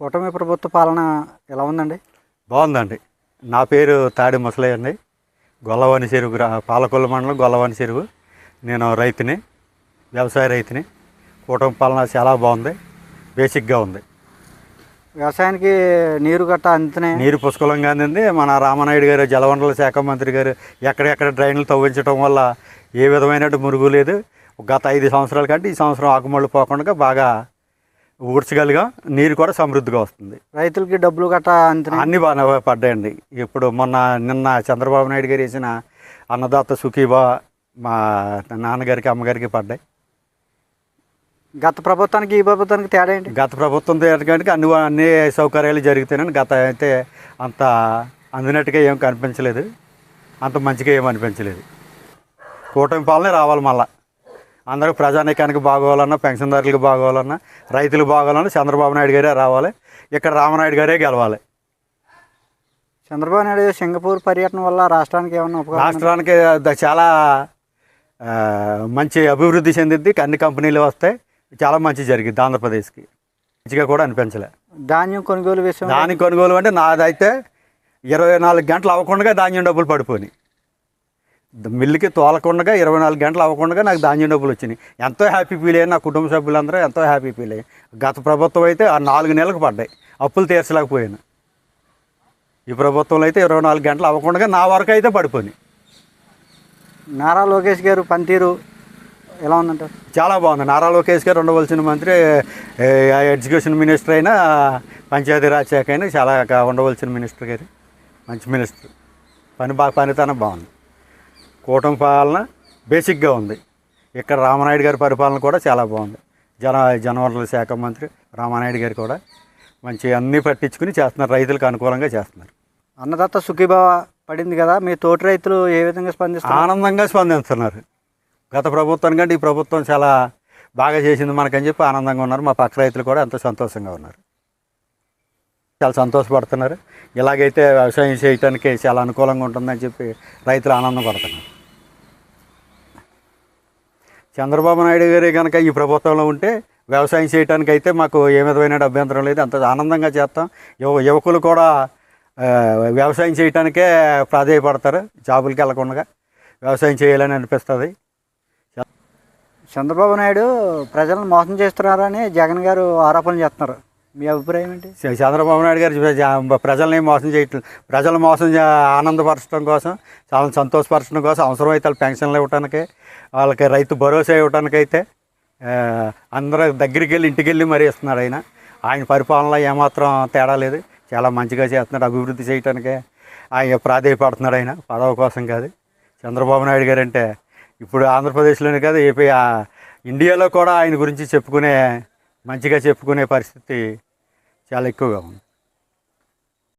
కూటమి ప్రభుత్వ పాలన ఎలా ఉందండి? బాగుందండి. నా పేరు తాడి ముసలయ్య అండి. గొల్లవాని చెరువు గ్రా పాలకొల్లు మండలం గొల్లవాని చెరువు. నేను రైతుని వ్యవసాయ రైతుని. కూటమి పాలన చాలా బాగుంది. బేసిక్గా ఉంది. వ్యవసాయానికి నీరు గట్ట అంతనే నీరు పుష్కలంగా అందింది. మన రామనాయుడు గారు జలవనరుల శాఖ మంత్రి గారు ఎక్కడెక్కడ డ్రైన్లు తవ్వించడం వల్ల ఏ విధమైన మురుగు లేదు. గత ఐదు సంవత్సరాల కంటే ఈ సంవత్సరం ఆకుమళ్ళు పోకుండా బాగా ఊడ్చగలిగా నీరు కూడా సమృద్ధిగా వస్తుంది. రైతులకి డబ్బులు గట్ట అన్ని బాగా పడ్డాయండి. ఇప్పుడు మొన్న నిన్న చంద్రబాబు నాయుడు గారు వేసిన అన్నదాత సుఖీబా మా నాన్నగారికి అమ్మగారికి పడ్డాయి. గత ప్రభుత్వానికి ఈ ప్రభుత్వానికి తేడా ఏంటి? గత ప్రభుత్వం కానీ అన్ని అన్ని సౌకర్యాలు జరుగుతాయని గత అయితే అంత అందినట్టుగా ఏం కనిపించలేదు. అంత మంచిగా ఏం అనిపించలేదు. కూటమి పాలనే రావాలి మళ్ళా. అందరూ ప్రజానీకానికి బాగోవాలన్నా పెన్షన్దారులకు బాగోవాలన్నా రైతులు బాగోవాలన్నా చంద్రబాబు నాయుడు గారే రావాలి. ఇక్కడ రామనాయుడు గారే గెలవాలి. చంద్రబాబు నాయుడు సింగపూర్ పర్యటన వల్ల రాష్ట్రానికి ఏమన్నా? రాష్ట్రానికి చాలా మంచి అభివృద్ధి చెందిద్ది. అన్ని కంపెనీలు వస్తాయి. చాలా మంచి జరిగింది ఆంధ్రప్రదేశ్కి. మంచిగా కూడా అనిపించలే. ధాన్యం కొనుగోలు విషయం దాని కొనుగోలు అంటే నాదైతే ఇరవై నాలుగు గంటలు అవ్వకుండా ధాన్యం డబ్బులు పడిపోయినాయి. మిల్లుకి తోలకుండా ఇరవై నాలుగు గంటలు అవ్వకుండా నాకు ధాన్యం డబ్బులు వచ్చినాయి. ఎంతో హ్యాపీ ఫీల్ అయ్యాను నా కుటుంబ సభ్యులందరూ ఎంతో హ్యాపీ ఫీల్ అయ్యాయి. గత ప్రభుత్వం అయితే ఆ నాలుగు నెలలకు పడ్డాయి. అప్పులు తీర్చలేకపోయాను. ఈ ప్రభుత్వంలో అయితే ఇరవై నాలుగు గంటలు అవ్వకుండా నా వరకు అయితే పడిపోయినాయి. నారా లోకేష్ గారు పనితీరు ఎలా ఉందంటారు? చాలా బాగుంది. నారా లోకేష్ గారు ఉండవలసిన మంత్రి ఎడ్యుకేషన్ మినిస్టర్ అయినా పంచాయతీరాజ్ శాఖ అయినా చాలా ఉండవలసిన మినిస్టర్ గారు. మంచి మినిస్టర్. పని బాగా పనితనం బాగుంది. కూటమి పాలన బేసిక్గా ఉంది. ఇక్కడ రామనాయుడు గారి పరిపాలన కూడా చాలా బాగుంది. జన జనవనరుల శాఖ మంత్రి రామనాయుడు గారు కూడా మంచి అన్నీ పట్టించుకుని చేస్తున్నారు. రైతులకు అనుకూలంగా చేస్తున్నారు. అన్నదాత సుఖీభావ పడింది కదా. మీ తోటి రైతులు ఏ విధంగా స్పందిస్తారు ఆనందంగా స్పందిస్తున్నారు. గత ప్రభుత్వం కంటే ఈ ప్రభుత్వం చాలా బాగా చేసింది మనకని చెప్పి ఆనందంగా ఉన్నారు. మా పక్క రైతులు కూడా ఎంతో సంతోషంగా ఉన్నారు. చాలా సంతోషపడుతున్నారు. ఇలాగైతే వ్యవసాయం చేయటానికి చాలా అనుకూలంగా ఉంటుందని చెప్పి రైతులు ఆనందపడుతున్నారు. చంద్రబాబు నాయుడు గారు కనుక ఈ ప్రభుత్వంలో ఉంటే వ్యవసాయం చేయడానికి అయితే మాకు ఏ విధమైన అభ్యంతరం లేదు. అంత ఆనందంగా చేస్తాం. యువ యువకులు కూడా వ్యవసాయం చేయటానికే ప్రాధాయపడతారు. జాబులకి వెళ్ళకుండా వ్యవసాయం చేయాలని అనిపిస్తుంది. చంద్రబాబు నాయుడు ప్రజలను మోసం చేస్తున్నారని జగన్ గారు ఆరోపణలు చేస్తున్నారు. మీ అభిప్రాయం ఏంటి? చంద్రబాబు నాయుడు గారు ప్రజల్ని మోసం చేయటం ప్రజల మోసం ఆనందపరచడం కోసం చాలా సంతోషపరచడం కోసం అవసరమైతే వాళ్ళ పెన్షన్లు ఇవ్వటానికి వాళ్ళకి రైతు భరోసా ఇవ్వటానికైతే అందరూ దగ్గరికి వెళ్ళి ఇంటికి వెళ్ళి మరీ ఇస్తున్నాడు ఆయన. ఆయన పరిపాలనలో ఏమాత్రం తేడా లేదు. చాలా మంచిగా చేస్తున్నాడు అభివృద్ధి చేయటానికే ఆయన ప్రాధాయపడుతున్నాడు ఆయన. పదవి కోసం కాదు. చంద్రబాబు నాయుడు గారు అంటే ఇప్పుడు ఆంధ్రప్రదేశ్లోనే కాదు ఏపీ ఇండియాలో కూడా ఆయన గురించి చెప్పుకునే మంచిగా చెప్పుకునే పరిస్థితి చాలా ఎక్కువగా ఉంది.